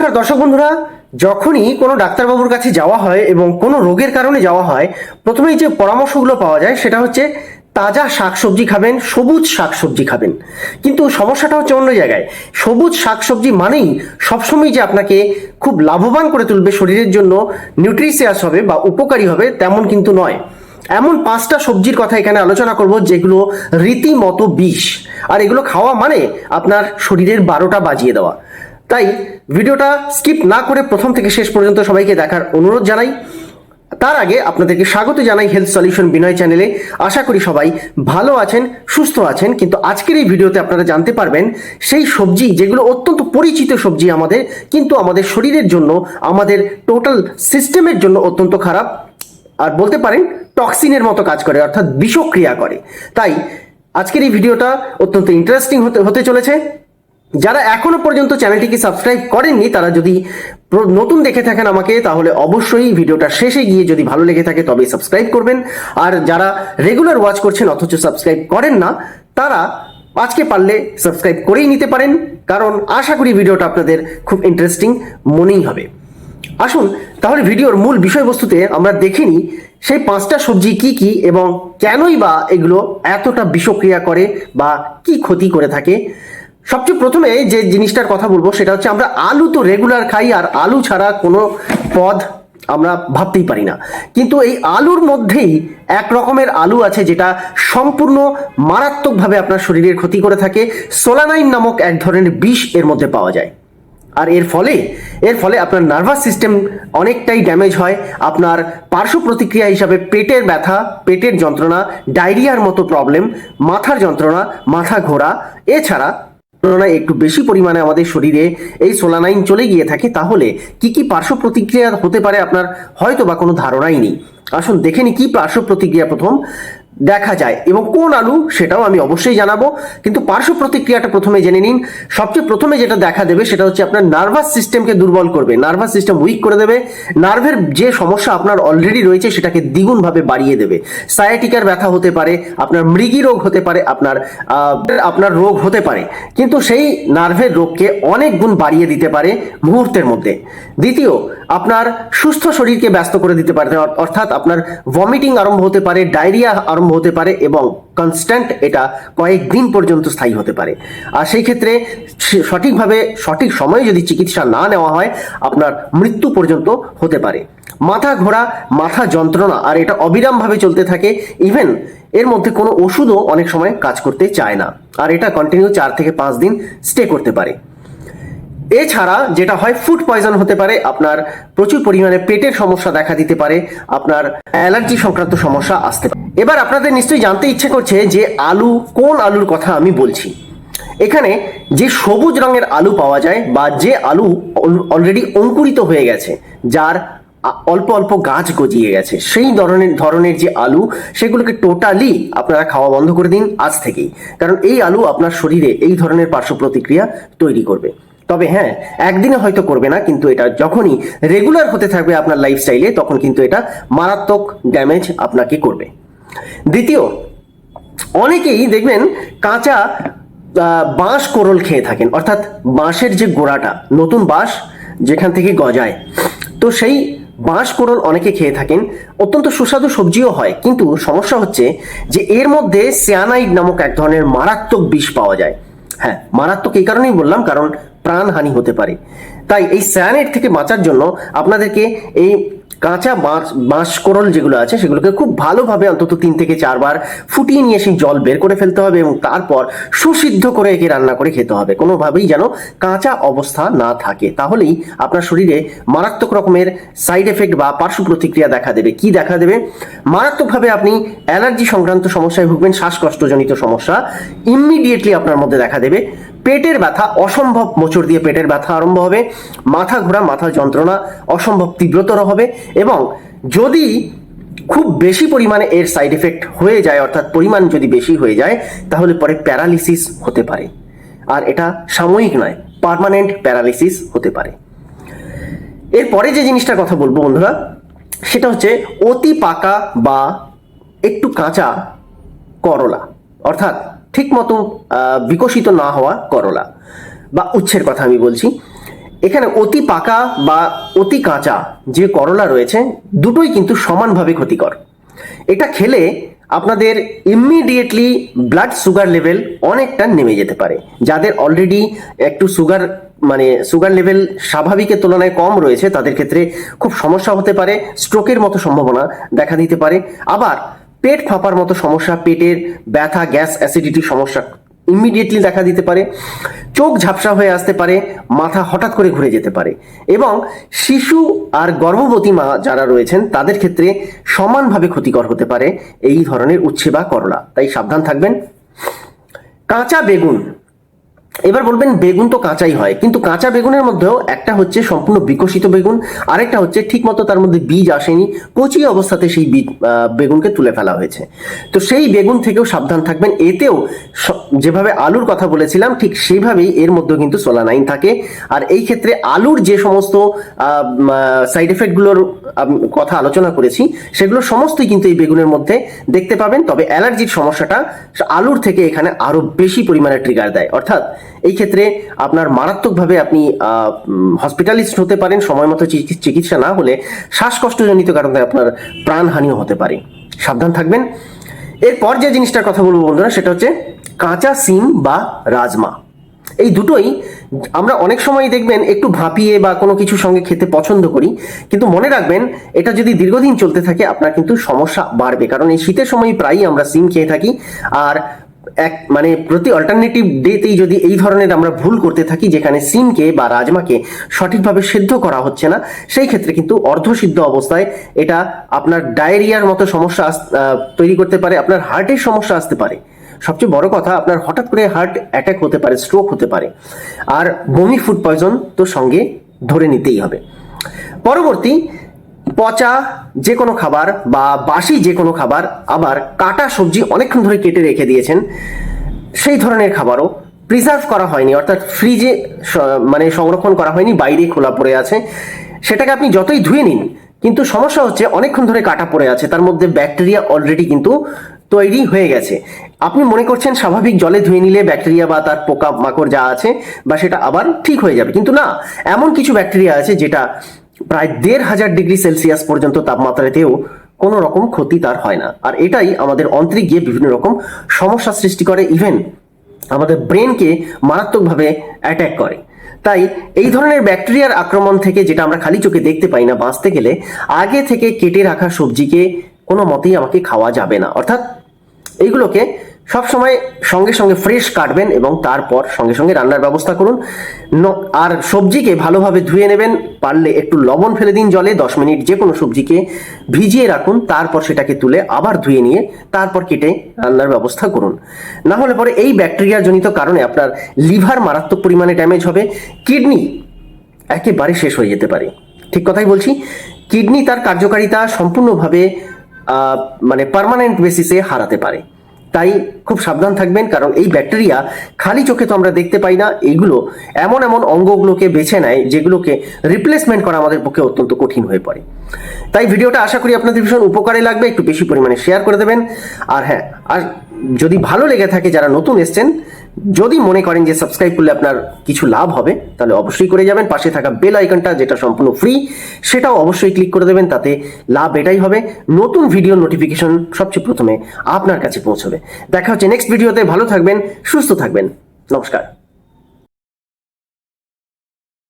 নমস্কার দর্শক বন্ধুরা, যখনই কোনো ডাক্তারবাবুর কাছে যাওয়া হয় এবং কোনো রোগের কারণে যাওয়া হয়, প্রথমেই যে পরামর্শগুলো পাওয়া যায় সেটা হচ্ছে, তাজা শাকসবজি খাবেন, সবুজ শাকসবজি খাবেন। কিন্তু সমস্যাটা হচ্ছে অন্য জায়গায়। সবুজ শাকসবজি মানেই সবসময় যে আপনাকে খুব লাভবান করে তুলবে শরীরের জন্য নিউট্রিশিয়াস হবে বা উপকারী হবে তেমন কিন্তু নয়। এমন পাঁচটা সবজির কথা এখানে আলোচনা করব যেগুলো রীতিমতো বিষ। আর এগুলো খাওয়া মানে আপনার শরীরের বারোটা বাজিয়ে দেওয়া। তাই ভিডিওটা স্কিপ না করে প্রথম থেকে শেষ পর্যন্ত সবাইকে দেখার অনুরোধ জানাই। তার আগে আপনাদেরকে স্বাগত জানাই হেলথ সলিউশন বিনয় চ্যানেলে। আশা করি সবাই ভালো আছেন, সুস্থ আছেন, কিন্তু আজকের এই ভিডিওতে আপনারা জানতে পারবেন, সেই সবজি যেগুলো অত্যন্ত পরিচিত সবজি আমাদের, কিন্তু আমাদের শরীরের জন্য, আমাদের টোটাল সিস্টেমের জন্য অত্যন্ত খারাপ, আর বলতে পারেন টক্সিনের মতো কাজ করে, অর্থাৎ বিষক্রিয়া করে। তাই আজকের এই ভিডিওটা অত্যন্ত ইন্টারেস্টিং হতে হতে চলেছে। যারা এখনও পর্যন্ত চ্যানেলটিকে সাবস্ক্রাইব করেননি, তারা যদি নতুন দেখে থাকেন আমাকে, তাহলে অবশ্যই ভিডিওটা শেষে গিয়ে যদি ভালো লেগে থাকে তবে সাবস্ক্রাইব করবেন। আর যারা রেগুলার ওয়াচ করছেন, অথচ সাবস্ক্রাইব করেন না, তারা আজকে পারলে সাবস্ক্রাইব করেই নিতে পারেন, কারণ আশা করি ভিডিওটা আপনাদের খুব ইন্টারেস্টিং মনেই হবে। আসুন, তাহলে ভিডিওর মূল বিষয়বস্তুতে আমরা দেখে নিই, সেই পাঁচটা সবজি কি কি এবং কেনই বা এগুলো এতটা বিষক্রিয়া করে বা কি ক্ষতি করে থাকে। সবচেয়ে প্রথমে যে জিনিসটার কথা বলব সেটা হচ্ছে আমরা আলু তো রেগুলার খাই আর আলু ছাড়া কোনো পদ আমরা ভাবতেই পারি না। কিন্তু এই আলুর মধ্যেই এক রকমের আলু আছে যেটা সম্পূর্ণ মারাত্মকভাবে আপনার শরীরের ক্ষতি করে থাকে। সোলানাইন নামক এক ধরনের বিষ এর মধ্যে পাওয়া যায়। আর এর ফলে এর ফলে আপনার নার্ভাস সিস্টেম অনেকটাই ড্যামেজ হয়। আপনার পার্শ্ব প্রতিক্রিয়া হিসাবে পেটের ব্যথা, পেটের যন্ত্রণা, ডায়রিয়ার মতো প্রবলেম, মাথার যন্ত্রণা, মাথা ঘোরা, এছাড়া তুলনায় একটু বেশি পরিমাণে আমাদের শরীরে এই সোলানাইন চলে গিয়ে থাকে, তাহলে কি কি পার্শ্ব প্রতিক্রিয়া হতে পারে আপনার? হয়তো বা কোনো ধারণাই নেই। আসুন দেখে নি কি পার্শ্ব প্রতিক্রিয়া প্রথম। দেখা যায় এবং কোন আলু সেটাও আমি অবশ্যই জানাব। কিন্তু পার্শ্ব প্রতিক্রিয়াটা প্রথমে জেনে নিন। সবচেয়ে প্রথমে যেটা দেখা দেবে সেটা হচ্ছে আপনার নার্ভাস সিস্টেমকে দুর্বল করবে। নার্ভাস সিস্টেম উইক করে দেবে। নার্ভের যে সমস্যা আপনার অলরেডি রয়েছে সেটাকে দ্বিগুণভাবে বাড়িয়ে দেবে। সায়াটিকার ব্যথা হতে পারে, আপনার মৃগী রোগ হতে পারে, আপনার আপনার রোগ হতে পারে। কিন্তু সেই নার্ভের রোগকে অনেক গুণ বাড়িয়ে দিতে পারে মুহূর্তের মধ্যে। দ্বিতীয়, আপনার সুস্থ শরীরকে ব্যস্ত করে দিতে পারে অর্থাৎ আপনার ভমিটিং আরম্ভ হতে পারে ডায়রিয়া আরম্ভ হতে পারে এবং কনস্ট্যান্ট এটা কয়েকদিন পর্যন্ত স্থায়ী হতে পারে। আর সেই ক্ষেত্রে সঠিকভাবে, সঠিক সময়ে যদি চিকিৎসা না নেওয়া হয়, আপনার মৃত্যু পর্যন্ত হতে পারে। মাথা ঘোরা, মাথা যন্ত্রণা আর এটা অবিরামভাবে চলতে থাকে ইভেন এর মধ্যে কোনো ওষুধও অনেক সময় কাজ করতে চায় না। আর এটা কন্টিনিউ চার থেকে পাঁচ দিন স্টে করতে পারে। এছাড়া যেটা হয় ফুড পয়জন হতে পারে, আপনার প্রচুর পরিমাণে পেটের সমস্যা দেখা দিতে পারে, আপনার অ্যালার্জি সংক্রান্ত সমস্যা আসতে পারে। এবার আপনাদের নিশ্চয়ই জানতে ইচ্ছে করছে যে আলু, কোন আলুর কথা আমি বলছি। এখানে যে সবুজ রঙের আলু পাওয়া যায় বা যে আলু অলরেডি অঙ্কুরিত হয়ে গেছে, যার অল্প অল্প গাছ গজিয়ে গেছে, সেই ধরনের ধরনের যে আলু, সেগুলোকে টোটালি আপনারা খাওয়া বন্ধ করে দিন আজ থেকেই। কারণ এই আলু আপনার শরীরে এই ধরনের পার্শ্ব প্রতিক্রিয়া তৈরি করবে। তবে হ্যাঁ একদিনে হয়তো করবে না, কিন্তু এটা যখনই রেগুলার হতে থাকবে আপনার লাইফস্টাইলে তখন কিন্তু এটা মারাত্মক ড্যামেজ আপনাকে করবে। দ্বিতীয়, অনেকেই দেখবেন কাঁচা বাঁশ কোরল খেয়ে থাকেন। অর্থাৎ বাঁশের যে গোড়াটা, নতুন বাঁশ যেখান থেকে গজায়। তো সেই বাঁশ কোরল অনেকে খেয়ে থাকেন। অত্যন্ত সুস্বাদু সবজিও হয়। কিন্তু সমস্যা হচ্ছে যে এর মধ্যে সিয়ানাইড নামক এক ধরনের মারাত্মক বিষ পাওয়া যায়। হ্যাঁ মারাত্মক এই কারণেই বললাম, কারণ প্রাণহানি হতে পারে। তাই এই স্যানেট থেকে বাঁচার জন্য আপনাদেরকে এই কাঁচা বাঁশ বাঁশ কোরল যেগুলো আছে, সেগুলোকে খুব ভালোভাবে অন্তত তিন থেকে চারবার ফুটিয়ে নিয়ে সেই জল বের করে ফেলতে হবে এবং তারপর সুসিদ্ধ করে একে রান্না করে খেতে হবে। কোনোভাবেই যেন কাঁচা অবস্থা না থাকে। তাহলেই আপনার শরীরে মারাত্মক রকমের সাইড এফেক্ট বা পার্শ্ব প্রতিক্রিয়া দেখা দেবে। কি দেখা দেবে? মারাত্মকভাবে আপনি অ্যালার্জি সংক্রান্ত সমস্যায় ভুগবেন, শ্বাসকষ্টজনিত সমস্যা ইমিডিয়েটলি আপনার মধ্যে দেখা দেবে। পেটের ব্যথা, অসম্ভব মোচড় দিয়ে পেটের ব্যথা আরম্ভ হবে, মাথা ঘোরা, মাথা যন্ত্রণা, অসম্ভব তীব্রতর হবে এবং যদি খুব বেশি পরিমাণে এর সাইড এফেক্ট হয়ে যায়, অর্থাৎ পরিমাণ যদি বেশি হয়ে যায়, তাহলে পরে প্যারালিসিস হতে পারে। আর এটা সাময়িক নয় পার্মানেন্ট প্যারালিসিস হতে পারে। এরপরে যে জিনিসটার কথা বলব বন্ধুরা, সেটা হচ্ছে অতি পাকা বা একটু কাঁচা করলা, অর্থাৎ ঠিক মতো বিকশিত না হওয়া করলা। বা উচ্ছের কথা আমি বলছি। এখানে অতি পাকা বা অতি কাঁচা যে করলা রয়েছে, দুটোই কিন্তু সমানভাবে ক্ষতিকর। এটা খেলে আপনাদের ইমিডিয়েটলি ব্লাড সুগার লেভেল অনেকটা নেমে যেতে পারে। যাদের অলরেডি একটু সুগার মানে সুগার লেভেল স্বাভাবিকের তুলনায় কম রয়েছে, তাদের ক্ষেত্রে খুব সমস্যা হতে পারে স্ট্রোকের মতো সম্ভাবনা দেখা দিতে পারে। আবার পেট ফাঁপার মতো সমস্যা, পেটের ব্যথা, গ্যাস অ্যাসিডিটি সমস্যা ইমিডিয়েটলি দেখা দিতে পারে, চোখ ঝাপসা হয়ে আসতে পারে, মাথা হঠাৎ করে ঘুরে যেতে পারে এবং শিশু আর গর্ভবতী মা যারা রয়েছেন, তাদের ক্ষেত্রে সমানভাবে ক্ষতিকর হতে পারে এই ধরনের উচ্ছে বা করলা। তাই সাবধান থাকবেন। কাঁচা বেগুন এবার বলবেন বেগুন তো কাঁচাই হয়, কিন্তু কাঁচা বেগুনের মধ্যেও একটা হচ্ছে সম্পূর্ণ বিকশিত বেগুন, আরেকটা হচ্ছে ঠিকমতো তার মধ্যে বীজ আসেনি কচি অবস্থাতে সেই বীজ বেগুনকে তুলে ফেলা হয়েছে। তো সেই বেগুন থেকেও সাবধান থাকবেন, এতেও যেভাবে আলুর কথা বলেছিলাম, ঠিক সেইভাবেই এর মধ্যেও কিন্তু সোলানাইন থাকে। আর এই ক্ষেত্রে আলুর যে সমস্ত সাইড এফেক্টগুলোর কথা আলোচনা করেছি, সেগুলো সমস্তই কিন্তু এই বেগুনের মধ্যে দেখতে পাবেন, তবে অ্যালার্জির সমস্যাটা আলুর থেকে এখানে আরও বেশি পরিমাণে ট্রিগার দেয়। অর্থাৎ এই ক্ষেত্রে আপনার মারাত্মকভাবে আপনি হসপিটালিস্ট হতে পারেন, সময় মতো চিকিৎসা না হলে শ্বাসকষ্টজনিত কারণে আপনার প্রাণহানিও হতে পারে। সাবধান থাকবেন। এরপর যে জিনিসটার কথা বলব বন্ধুরা, সেটা হচ্ছে কাঁচা সিম বা রাজমা। এই দুটোই আমরা অনেক সময় দেখবেন একটু ভাপিয়ে বা কোনো কিছুর সঙ্গে খেতে পছন্দ করি, কিন্তু মনে রাখবেন এটা যদি দীর্ঘদিন চলতে থাকে, আপনার কিন্তু সমস্যা বাড়বে। কারণ এই শীতের সময় প্রায়ই আমরা সিম খেয়ে থাকি। আর এক মানে প্রতি অল্টারনেটিভ ডেতেই যদি এই ধরনের আমরা ভুল করতে থাকি, যেখানে সিমকে বা রাজমাকে সঠিকভাবে সেদ্ধ করা হচ্ছে না, সেই ক্ষেত্রে কিন্তু অর্ধসিদ্ধ অবস্থায় এটা আপনার ডায়েরিয়ার মতো সমস্যা তৈরি করতে পারে, আপনার হার্টের সমস্যা আসতে পারে। সবচেয়ে বড় কথা, আপনার হঠাৎ করে হার্ট অ্যাটাক হতে পারে স্ট্রোক হতে পারে। আর বমি ফুড পয়জন তো সঙ্গে ধরে নিতেই হবে। পরবর্তী পচা যে কোনো খাবার বা বাসি যে কোনো খাবার আবার কাটা সবজি অনেকক্ষণ ধরে কেটে রেখে দিয়েছেন, সেই ধরনের খাবারও প্রিজার্ভ করা হয়নি, অর্থাৎ ফ্রিজে মানে সংরক্ষণ করা হয়নি, বাইরে খোলা পড়ে আছে। সেটাকে আপনি যতই ধুয়ে নিন, কিন্তু সমস্যা হচ্ছে অনেকক্ষণ ধরে কাটা পড়ে আছে, তার মধ্যে ব্যাকটেরিয়া অলরেডি কিন্তু তৈরি হয়ে গেছে। আপনি মনে করছেন স্বাভাবিক জলে ধুয়ে নিলে ব্যাকটেরিয়া বা তার পোকা মাকড় যা আছে বা সেটা আবার ঠিক হয়ে যাবে, কিন্তু না, এমন কিছু ব্যাকটেরিয়া আছে যেটা প্রায় দেড় হাজার ডিগ্রি সেলসিয়াস পর্যন্ত তাপমাত্রাতেও কোনো রকম ক্ষতি তার হয় না। আর এটাই আমাদের অন্তরে গিয়ে বিভিন্ন রকম সমস্যা সৃষ্টি করে ইভেন আমাদের ব্রেনকে মারাত্মকভাবে অ্যাট্যাক করে। তাই এই ধরনের ব্যাকটেরিয়ার আক্রমণ থেকে যেটা আমরা খালি চোখে দেখতে পাই না, বাঁচতে গেলে আগে থেকে কেটে রাখা সবজিকে কোনো মতেই আমাকে খাওয়া যাবে না। অর্থাৎ এইগুলোকে সবসময় সঙ্গে সঙ্গে ফ্রেশ কাটবেন এবং তারপর সঙ্গে সঙ্গে রান্নার ব্যবস্থা করুন। আর সবজিকে ভালোভাবে ধুয়ে নেবেন, পারলে একটু লবণ ফেলে দিন জলে, দশ মিনিট যে কোনো সবজিকে ভিজিয়ে রাখুন, তারপর সেটাকে তুলে আবার ধুয়ে নিয়ে তারপর কেটে রান্নার ব্যবস্থা করুন। না হলে পরে এই ব্যাকটেরিয়া জনিত কারণে আপনার লিভার মারাত্মক পরিমাণে ড্যামেজ হবে কিডনি একেবারে শেষ হয়ে যেতে পারে। ঠিক কথাই বলছি কিডনি তার কার্যকারিতা সম্পূর্ণভাবে মানে পার্মানেন্ট বেসিসে হারাতে পারে। তাই খুব সাবধান থাকবেন, কারণ এই ব্যাকটেরিয়া খালি চোখে তো আমরা দেখতে পাই না। এগুলো এমন এমন অঙ্গগুলোকে বেছে নেয়, যেগুলোকে রিপ্লেসমেন্ট করা আমাদের পক্ষে অত্যন্ত কঠিন হয়ে পড়ে। তাই ভিডিওটা আশা করি আপনাদের ভীষণ উপকারে লাগবে, একটু বেশি পরিমাণে শেয়ার করে দেবেন। আর হ্যাঁ আর যদি ভালো লেগে থাকে, যারা নতুন এসছেন যদি মনে করেন যে সাবস্ক্রাইব করলে আপনার কিছু লাভ হবে, তাহলে অবশ্যই করে যাবেন। পাশে থাকা বেল আইকনটা যেটা সম্পূর্ণ ফ্রি সেটাও অবশ্যই ক্লিক করে দেবেন, তাতে লাভ এটাই হবে। নতুন ভিডিও নোটিফিকেশন সবচেয়ে প্রথমে আপনার কাছে পৌঁছবে। দেখা হচ্ছে নেক্সট ভিডিওতে ভালো থাকবেন, সুস্থ থাকবেন। নমস্কার।